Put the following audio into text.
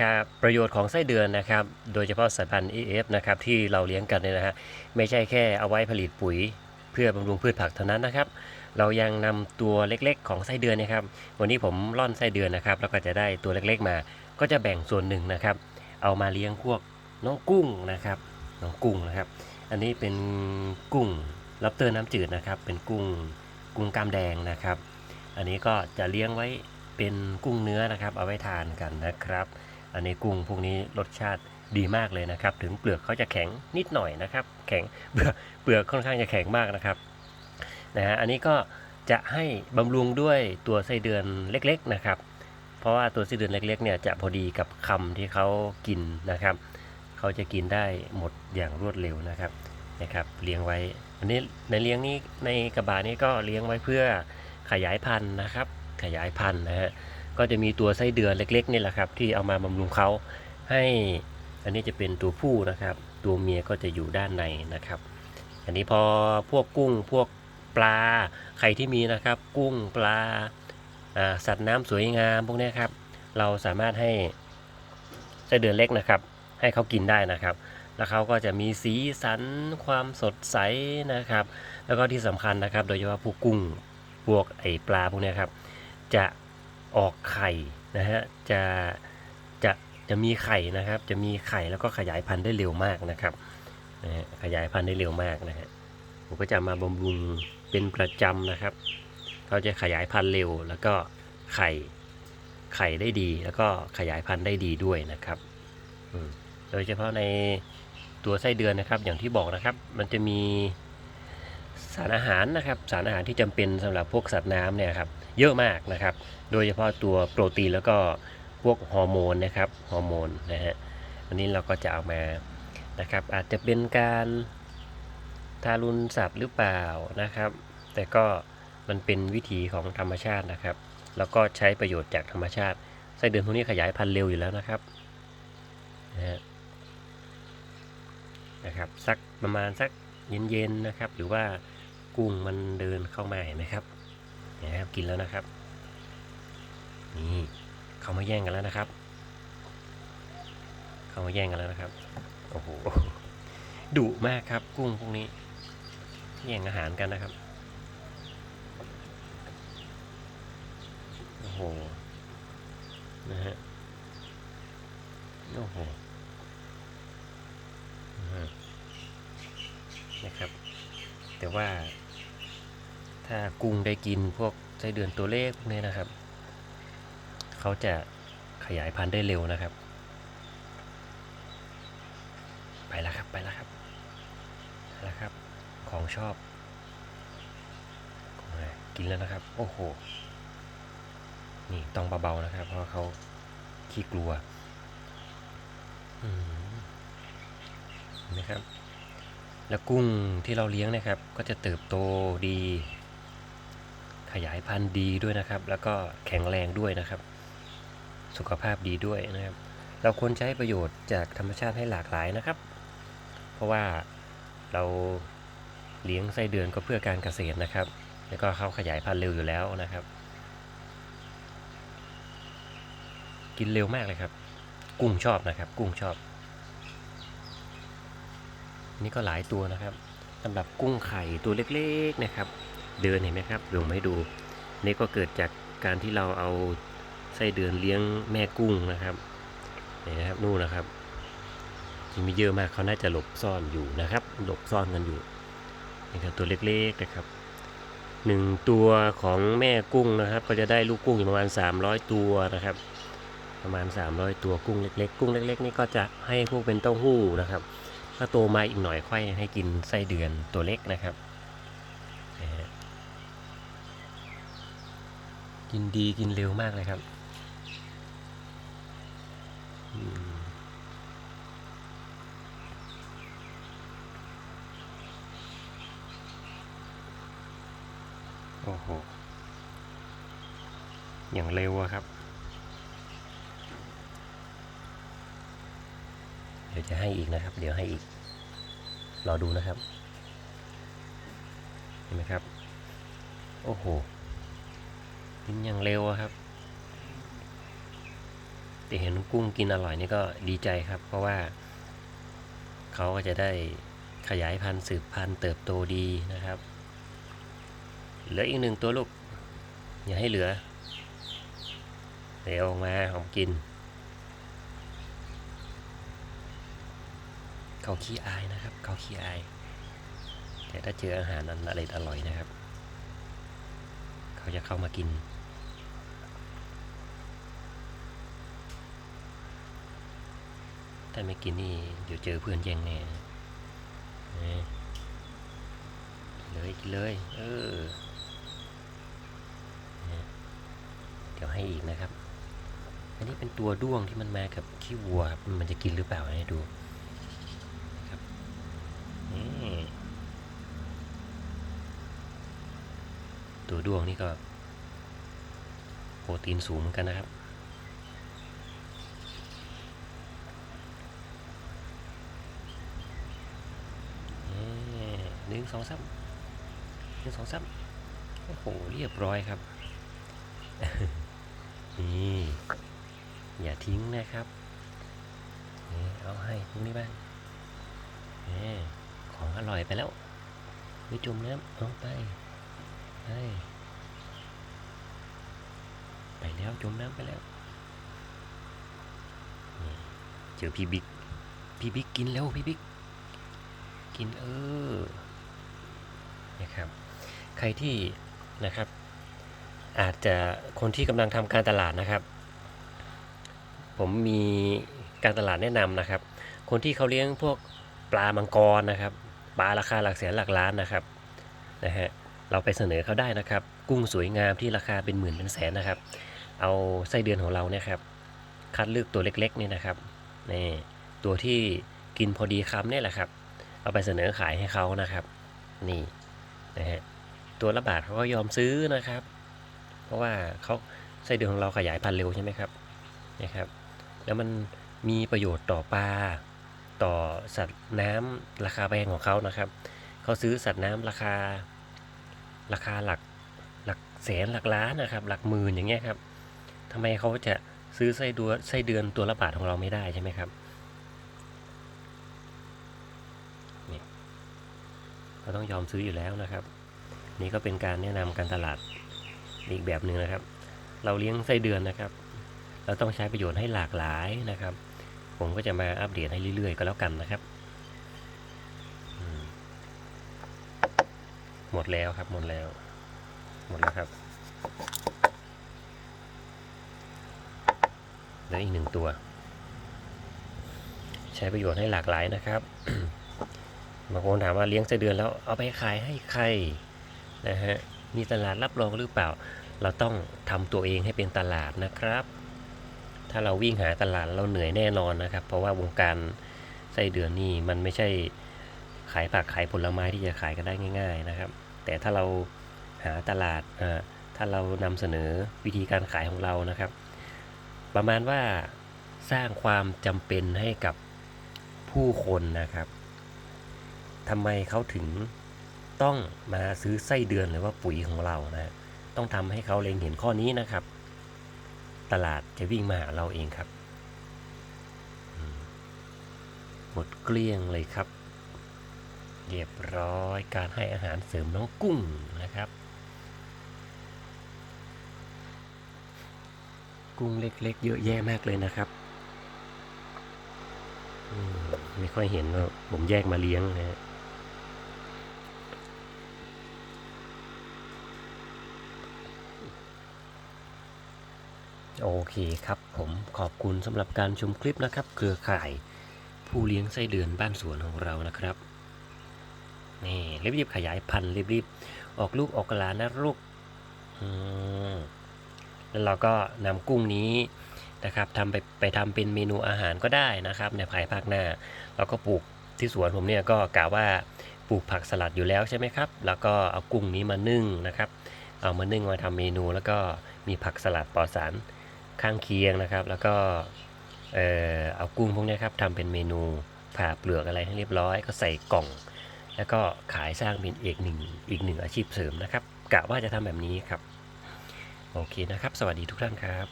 ครับประโยชน์ของไส้เดือนนะครับ โดยเฉพาะสายพันธุ์ EF นะครับที่เราเลี้ยงกันเนี่ยนะฮะไม่ใช่แค่เอาไว้ผลิตปุ๋ย เพื่อบำรุงพืชผักเท่านั้นนะครับ เรายังนำตัวเล็กๆ ของไส้เดือนนะครับ วันนี้ผมร่อนไส้เดือนนะครับ แล้วก็จะได้ตัวเล็กๆมา ก็จะแบ่งส่วนหนึ่งนะครับ เอามาเลี้ยงพวกน้องกุ้งนะครับน้องกุ้งนะครับ อันนี้เป็นกุ้งลับเตอร์น้ำจืดนะครับ เป็นกุ้งกุ้งก้ามแดงนะครับ อันนี้ก็จะเลี้ยงไว้เป็นกุ้งเนื้อนะครับ เอาไว้ทานกันนะครับ อันนี้กุ้งพวกนี้รสชาติดีมากเลยนะครับ ถึงเปลือกเขาจะแข็งนิดหน่อยนะครับ แข็งเปลือกเปลือกค่อนข้างจะแข็งมากนะครับนะฮะอันนี้ก็จะให้บำรุงด้วยตัวไส้เดือนเล็กๆนะครับ เพราะว่าตัวไส้เดือนเล็กๆเนี่ยจะพอดีกับคำที่เขากินนะครับ เขาจะกินได้หมดอย่างรวดเร็วนะครับนะครับ เลี้ยงไว้ อันนี้ในเลี้ยงนี้ในกระบะนี้ก็เลี้ยงไว้เพื่อขยายพันธุ์นะครับ ขยายพันธุ์นะฮะ ก็จะมีตัวไส้เดือนเล็กๆนี่แหละครับ ที่เอามาบำรุงเขาให้อันนี้จะเป็นตัวผู้นะครับ ตัวเมียก็จะอยู่ด้านในนะครับ อันนี้พอพวกกุ้งพวกปลาใครที่มีนะครับ กุ้งปลาสัตว์น้ำสวยงามพวกนี้ครับ เราสามารถให้ไส้เดือนเล็กนะครับ ให้เขากินได้นะครับ แล้วเขาก็จะมีสีสันความสดใสนะครับ แล้วก็ที่สำคัญนะครับ โดยเฉพาะพวกกุ้งพวกไอปลาพวกนี้ครับ จะ ออกไข่นะฮะจะจะจะมีไข่นะครับ จะมีไข่แล้วก็ขยายพันธุ์ได้เร็วมากนะครับนะฮะขยายพันธุ์ได้เร็วมากนะฮะผมก็จะมาบำรุงเป็นประจำนะครับเขาจะขยายพันธุ์เร็ว แล้วก็ไข่ไข่ได้ดี แล้วก็ขยายพันธุ์ได้ดีด้วยนะครับโดยเฉพาะในตัวไส้เดือนนะครับ อย่างที่บอกนะครับ มันจะมี สารอาหารนะครับสารอาหารที่จำเป็นสำหรับพวกสัตว์น้ำเนี่ยครับเยอะมากนะครับ โดยเฉพาะตัวโปรตีนแล้วก็พวกฮอร์โมนนะครับฮอร์โมนนะฮะวันนี้เราก็จะเอามานะครับ อาจจะเป็นการทารุณสัตว์หรือเปล่านะครับ แต่ก็มันเป็นวิถีของธรรมชาตินะครับ แล้วก็ใช้ประโยชน์จากธรรมชาติไส้เดือนพวกนี้ขยายพันธุ์เร็วอยู่แล้วนะครับนะฮะนะครับสักประมาณสักเย็นๆนะครับ หรือว่า กุ้งมันเดินเข้ามาเห็นไหมครับนะครับ กินแล้วนะครับ นี่เขามาแย่งกันแล้วนะครับ เขามาแย่งกันแล้วนะครับ โอ้โหดุมากครับ กุ้งพวกนี้ แย่งอาหารกันนะครับ โอ้โห นะฮะ โอ้โหนะฮะนะครับ แต่ว่า ถ้ากุ้งได้กินพวกไส้เดือนตัวเล็กพวกนี้นะครับ เขาจะขยายพันธุ์ได้เร็วนะครับ ไปแล้วครับไปแล้วครับไปแล้วครับ ของชอบกินแล้วนะครับ โอ้โห นี่ต้องเบาๆนะครับ เพราะเขาขี้กลัวเห็นไหมครับ แล้วกุ้งที่เราเลี้ยงนะครับ ก็จะเติบโตดี ขยายพันธุ์ดีด้วยนะครับ แล้วก็แข็งแรงด้วยนะครับ สุขภาพดีด้วยนะครับ เราควรใช้ประโยชน์จากธรรมชาติให้หลากหลายนะครับ เพราะว่าเราเลี้ยงไส้เดือนก็เพื่อการเกษตรนะครับ แล้วก็เขาขยายพันธุ์เร็วอยู่แล้วนะครับ กินเร็วมากเลยครับ กุ้งชอบนะครับ กุ้งชอบ นี่ก็หลายตัวนะครับสำหรับกุ้งไข่ตัวเล็กๆนะครับ เดินเห็นไหมครับลงมาให้ดูนี่ก็เกิดจากการที่เราเอาไส้เดือนเลี้ยงแม่กุ้งนะครับนี่นะครับนู่นนะครับที่มีเยอะมากเขาน่าจะหลบซ่อนอยู่นะครับ หลบซ่อนกันอยู่นี่ครับตัวเล็กๆนะครับหนึ่งตัวของแม่กุ้งนะครับ ก็จะได้ลูกกุ้งอยู่ประมาณ 300 ตัวนะครับ ประมาณ 300 ตัวกุ้งเล็ก ๆ กุ้งเล็ก ๆ นี่ก็จะให้พวกเป็นเต้าหู้นะครับ ถ้าโตมาอีกหน่อยค่อยให้กินไส้เดือนตัวเล็กนะครับ กินดีกินเร็วมากเลยครับโอ้โห อย่างเร็วอะครับ เดี๋ยวจะให้อีกนะครับ เดี๋ยวให้อีก รอดูนะครับ เห็นไหมครับ โอ้โห กินอย่างเร็วครับแต่เห็นกุ้งกินอร่อยนี่ก็ดีใจครับ เพราะว่า เขาก็จะได้ขยายพันธุ์สืบพันธุ์เติบโตดีนะครับเหลืออีกหนึ่งตัวลูก อย่าให้เหลือเดี๋ยวออกมาของกิน เขาขี้อายนะครับ เขาขี้อาย แต่ถ้าเจออาหารนั้นอะไรอร่อยนะครับ เขาจะเข้ามากิน ถ้าไม่กินนี่เดี๋ยวเจอเพื่อนแย่งแน่นะกินเลยกินเลย เออนะเดี๋ยวให้อีกนะครับ อันนี้เป็นตัวด้วงที่มันมากับขี้วัวครับมันจะกินหรือเปล่าให้ดูครับนี่ตัวด้วงนี่ก็โปรตีนสูงเหมือนกันนะครับ นึ่งสองสามหนึ่งสองสามโอ้โหเรียบร้อยครับ นี่ อย่าทิ้งนะครับเอาให้พวกนี้บ้างของอร่อยไปแล้วไม่มน้ำเอาไปไปไปแล้วจมน้ำไปแล้วเจอพี่บิ๊กพี่บิ๊กกินแล้วพี่บิ๊กกินเออ นะครับ ใครที่นะครับ อาจจะคนที่กำลังทำการตลาดนะครับ ผมมีการตลาดแนะนำนะครับ คนที่เขาเลี้ยงพวกปลามังกรนะครับ ปลาราคาหลักแสนหลักล้านนะครับนะฮะเราไปเสนอเขาได้นะครับ กุ้งสวยงามที่ราคาเป็นหมื่นเป็นแสนนะครับ เอาไส้เดือนของเราเนี่ยครับคัดเลือกตัวเล็กๆนี่นะครับนี่ตัวที่กินพอดีคำเนี่ยแหละครับ เอาไปเสนอขายให้เขานะครับ นี่ นะฮะตัวละบาทเขาก็ยอมซื้อนะครับ เพราะว่าเขาไส้เดือนของเราขยายพันธุ์เร็วใช่ไหมครับนะครับ แล้วมันมีประโยชน์ต่อปลาต่อสัตว์น้ำราคาแพงของเขานะครับเขาซื้อสัตว์น้ำราคาราคาหลักหลักแสนหลักล้านนะครับ หลักหมื่นอย่างเงี้ยครับทำไมเขาจะซื้อไส้ดัวไส้เดือนตัวละบาทของเราไม่ได้ใช่ไหมครับ ก็ต้องยอมซื้ออยู่แล้วนะครับ นี่ก็เป็นการแนะนำการตลาดอีกแบบหนึ่งนะครับ เราเลี้ยงไส้เดือนนะครับ เราต้องใช้ประโยชน์ให้หลากหลายนะครับ ผมก็จะมาอัปเดตให้เรื่อยๆ ก็แล้วกันนะครับ หมดแล้วครับหมดแล้ว หมดแล้วครับเหลืออีกหนึ่งตัว ใช้ประโยชน์ให้หลากหลายนะครับ บางคนถามว่าเลี้ยงไส้เดือนแล้วเอาไปขายให้ใครนะฮะมีตลาดรับรองหรือเปล่า เราต้องทำตัวเองให้เป็นตลาดนะครับ ถ้าเราวิ่งหาตลาดเราเหนื่อยแน่นอนนะครับ เพราะว่าวงการไส้เดือนนี่มันไม่ใช่ขายผักขายผลไม้ที่จะขายกันได้ง่าย ๆนะครับ แต่ถ้าเราหาตลาดอ่าถ้าเรานำเสนอวิธีการขายของเรานะครับ ประมาณว่าสร้างความจำเป็นให้กับผู้คนนะครับ ทำไมเขาถึงต้องมาซื้อไส้เดือนหรือว่าปุ๋ยของเรานะต้องทำให้เขาเล็งเห็นข้อนี้นะครับ ตลาดจะวิ่งมาหาเราเองครับหมดเกลี้ยงเลยครับ เรียบร้อยการให้อาหารเสริมน้องกุ้งนะครับ กุ้งเล็กๆ เยอะแยะมากเลยนะครับไม่ค่อยเห็นว่าผมแยกมาเลี้ยงนะ โอเคครับผมขอบคุณสำหรับการชมคลิปนะครับ เครือข่ายผู้เลี้ยงไส้เดือนบ้านสวนของเรานะครับนี่รีบๆขยายพันธุ์รีบๆออกลูกออกกระลานะลูกแล้วเราก็นำกุ้งนี้นะครับทำไปไปทำเป็นเมนูอาหารก็ได้นะครับ ในภายภาคหน้า เราก็ปลูกที่สวนผมเนี่ยก็กะว่าปลูกผักสลัดอยู่แล้วใช่ไหมครับ แล้วก็เอากุ้งนี้มานึ่งนะครับ เอามานึ่งมาทำเมนูแล้วก็มีผักสลัดปลอดสาร ข้างเคียงนะครับ แล้วก็เออเอากุ้งพวกนี้ครับทำเป็นเมนูผ่าเปลือกอะไรให้เรียบร้อย ก็ใส่กล่อง แล้วก็ขายสร้างเป็นเอกหนึ่งอีกหนึ่งอาชีพเสริมนะครับกะว่าจะทำแบบนี้ครับ โอเคนะครับ สวัสดีทุกท่านครับ